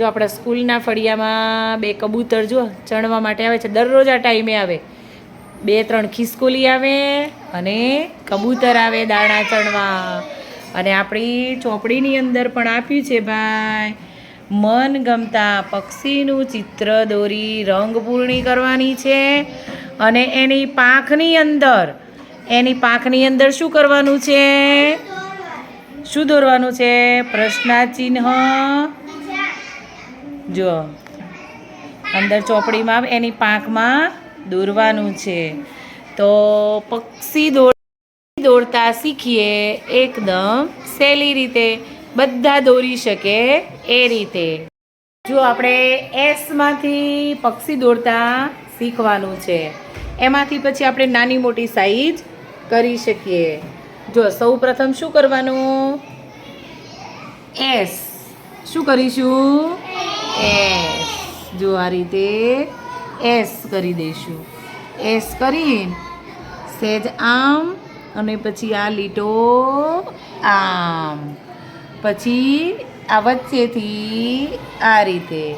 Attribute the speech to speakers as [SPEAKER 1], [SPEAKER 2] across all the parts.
[SPEAKER 1] જો આપણા સ્કૂલના ફળિયામાં બે કબૂતર જો ચણવા માટે આવે છે. દરરોજ આ ટાઈમે આવે. બે, ત્રણ ખિસકોલી આવે અને કબૂતર આવે દાણા ચણવા. અને આપણી ચોપડીની અંદર પણ આપ્યું છે, ભાઈ. મન ગમતા પક્ષીનું ચિત્ર દોરી રંગ પૂરણી કરવાની છે અને એની પાંખની અંદર, એની પાંખની અંદર શું કરવાનું છે? શું દોરવાનું છે? પ્રશ્નાચિહ્ન જો, અંદર ચોપડીમાં, એની પાંખમાં દોરવાનું છે. તો પક્ષી દોડ દોરતા શીખીએ, એકદમ સહેલી રીતે. બધા દોરી શકે એ રીતે. જો આપણે એસમાંથી પક્ષી દોરતા શીખવાનું છે, એમાંથી પછી આપણે નાની મોટી સાઈઝ કરી શકીએ. જો, સૌ પ્રથમ શું કરવાનું? એસ શું કરીશું? એસ. જો આ રીતે એસ કરી દઈશું. એસ કરી સહેજ આમ અને પછી આ લીટો આમ. પછી આ વચ્ચેથી આ રીતે.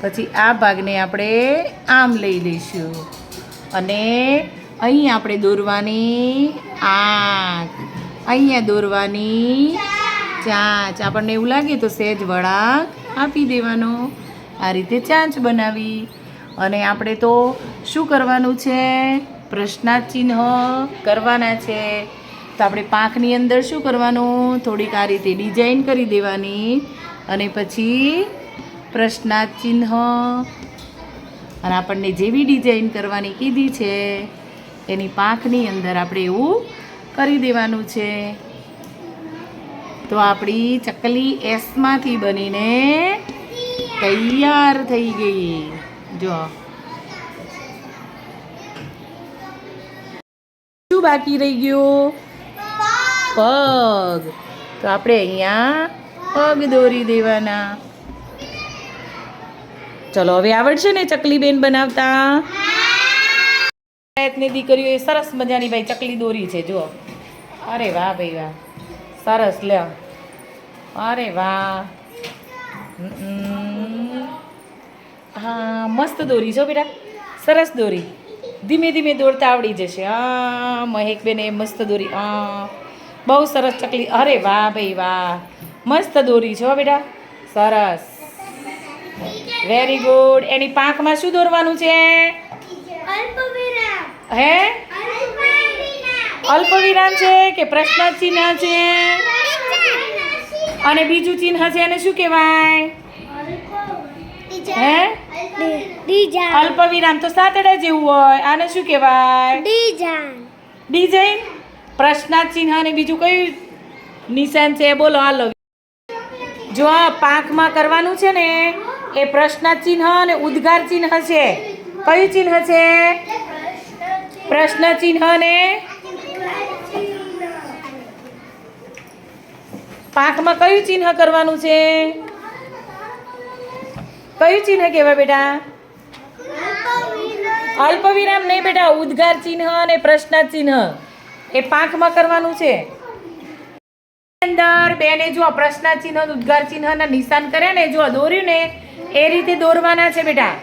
[SPEAKER 1] પછી આ ભાગને આપણે આમ લઈ લઈશું. અને અહીં આપણે દોરવાની આંખ. અહીંયા દોરવાની ચાંચ. આપણને એવું લાગે તો સહેજ વળાંક. આપી દેવાનો. આ રીતે ચાંચ બનાવી. અને આપણે તો શું કરવાનું છે? પ્રશ્નાચિહ્ન કરવાના છે. તો આપણે પાંખની અંદર શું કરવાનું? થોડીક આ રીતે ડિઝાઇન કરી દેવાની. અને પછી પ્રશ્નાચિહ્ન અને આપણને જેવી ડિઝાઇન કરવાની કીધી છે, એની પાંખની અંદર આપણે એવું કરી દેવાનું છે. તો આપણી ચકલી એસમાંથી બનીને તૈયાર થઈ ગઈ. જો. શું બાકી રહી ગયું? પગ. તો આપણે અહીંયા પગ દોરી દેવાના. ચલો, હવે આવડશે ને ચકલી બેન બનાવતા? દીકરીઓ એ સરસ મજાની ભાઈ ચકલી દોરી છે, જુઓ. અરે વાહ ભાઈ વાહ. સરસ લે અરે વાહ. હા મસ્ત દોરી છો બેટા. સરસ દોરી. ધીમે ધીમે દોરતા આવડી જશે. હા એ મસ્ત દોરી. હા. બહુ સરસ ચકલી. અરે વાહ ભાઈ વાહ. મસ્ત દોરી છો બેટા. સરસ. વેરી ગુડ એની પાંખમાં શું દોરવાનું છે? હે? અલ્પ વિરામ છે કે પ્રશ્ન ચિહ્ન છે? અને બીજું ચિહ્ન છે એને શું કહેવાય? હે? અલ્પ વિરામ તો સાતડા જેવું હોય. આને શું કહેવાય? ડિઝાઇન પ્રશ્નાર્થ ચિહ્ન અને બીજું કયું નિશાન છે? બોલો હાલો જો આ પાંખમાં કરવાનું છે ને એ પ્રશ્નાર્થ ચિહ્ન અને ઉદ્ગાર ચિહ્ન છે. કયું ચિહ્ન છે? પ્રશ્ન ચિહ્ન ને પાંખમાં કયું ચિહ્ન કરવાનું છે? કયું ચિહ્ન કહેવાય બેટા? અલ્પ વિરામ નહીં બેટા, ઉદ્ગાર ચિહ્ન અને પ્રશ્ન ચિહ્ન. એ પાંખમાં કરવાનું છે. અંદર બેને જો પ્રશ્ન ચિહ્ન, ઉદ્ગાર ચિહ્નના નિશાન કર્યા ને જો દોર્યું ને, એ રીતે દોરવાના છે બેટા.